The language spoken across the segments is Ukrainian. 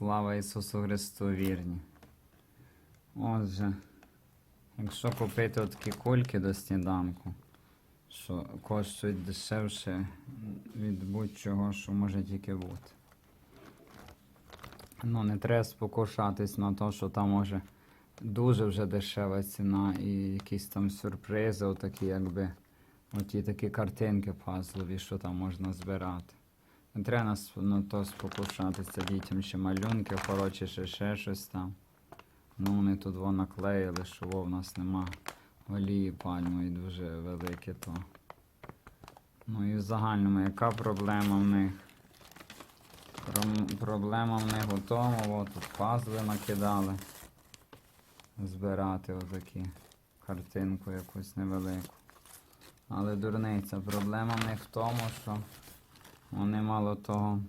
Слава Ісусу Христу вірні. Отже, якщо купити такі кульки до сніданку, що коштують дешевше від будь-чого, що може тільки бути. Ну, не треба спокушатись на те, що там може дуже вже дешева ціна і якісь там сюрпризи, отакі, якби оті такі картинки пазлові, що там можна збирати. Не треба нас на то спокушатися дітям ще малюнки, коротше, ще, ще щось там. Ну, вони тут во наклеїли, що во в нас нема олії пальмової дуже велике то. Ну і в загальному, яка проблема в них? Проблема в них у тому, от тут пазли накидали. Збирати отакі картинку якусь невелику. Але дурниця, проблема в них в тому, що вони мало того,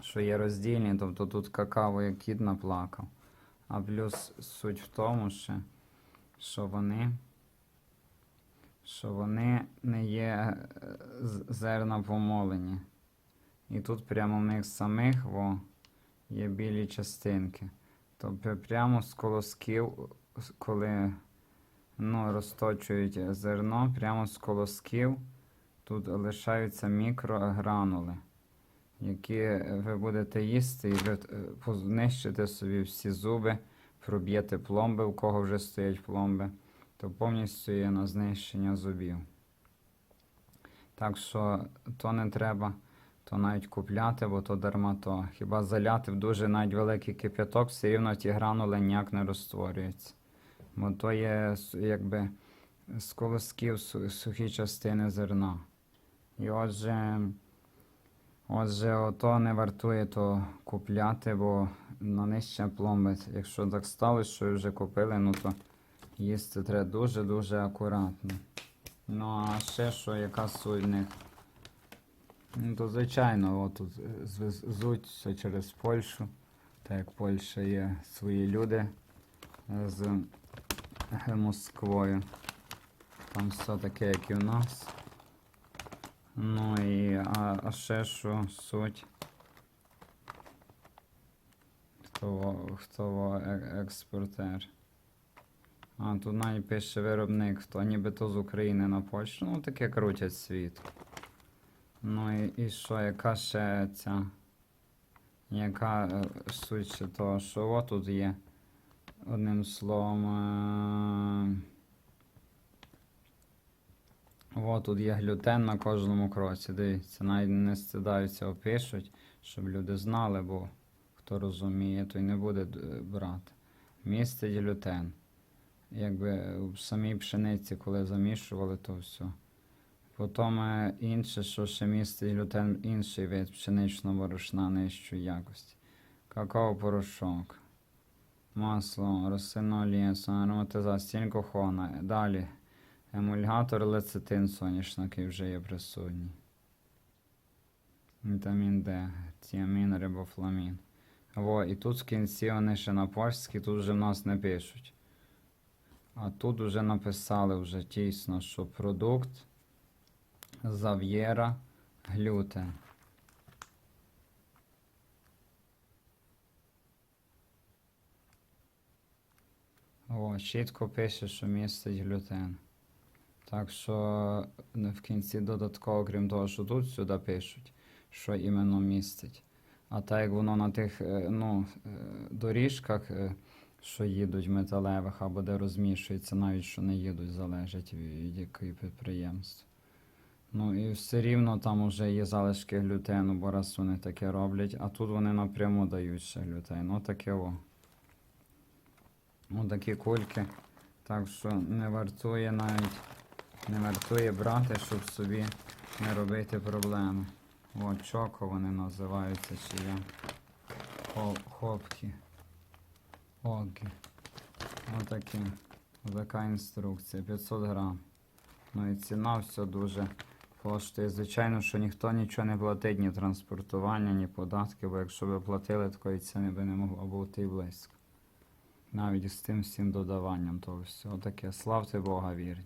що є роздільні, тобто тут какао як кіт наплакав. А плюс суть в тому, ще, що вони, що вони не є е, зерна помолені. І тут прямо в них самих во, є білі частинки. Тобто прямо з колосків, коли ну, розточують зерно, прямо з колосків тут лишаються мікрогранули, які ви будете їсти і ви е, знищите собі всі зуби, проб'єте пломби, у кого вже стоять пломби, то повністю є на знищення зубів. Так що то не треба то навіть купляти, бо то дарма то. Хіба заляти в дуже навіть великий кип'яток, все рівно ті гранули ніяк не розтворюються. Бо то є якби з колосків сухі частини зерна. І отже, отже, ото не вартує то купляти, бо на нижче пломби. Якщо так сталося, що вже купили, ну то їсти треба дуже-дуже акуратно. Ну а ще що, яка суть них? Ну, то звичайно, от тут е, звезуть все через Польщу. Так як Польща є свої люди е, з е, Москвою. Там все таке, як і в нас. Ну і а, а ще що суть. Хто, хто е- експортер. А, тут навіть пише виробник, хто нібито з України на Польщу. Ну таке крутять світ. Ну і, і що, яка ще ця. Яка е, суть ще того, що от тут є. Одним словом. Е- от тут є глютен на кожному кроці. Дивіться, навіть не стидаються, опишуть, щоб люди знали, бо хто розуміє, той не буде е, брати. Містить глютен. Якби в самій пшениці, коли замішували, то все. Потім е, інше, що ще містить глютен, інший вид пшеничного борошна нижчої якості. Какао-порошок, масло, рослинна олія, ароматизація, кохона. Далі емульгатор, лецитин соняшники вже є присутній. Вітамін Д, тіамін, рибофламін. Во, і тут в кінці вони ще на польській, тут вже в нас не пишуть. А тут вже написали вже тісно, що продукт зав'єра глютен. О, чітко пише, що містить глютен. Так що ну, в кінці додатково, крім того, що тут сюди пишуть, що іменно містить. А так як воно на тих е, ну, е, доріжках, е, що їдуть металевих або де розмішується, навіть що не їдуть, залежить від якої підприємства. Ну і все рівно там вже є залишки глютену, бо раз вони таке роблять, а тут вони напряму дають ще глютен. Отаке о. Отакі кульки. Так що не вартує навіть, не вартує брати, щоб собі не робити проблеми. О, чоко вони називаються чи я. Хо- Хопки. Огі. Отакі. Така інструкція. 500 грам. Ну і ціна все дуже коштує. Звичайно, що ніхто нічого не платить, ні транспортування, ні податки, бо якщо ви платили, такої ціни би не могло бути і близько. Навіть з тим всім додаванням того всього таке. Славте Бога вірні.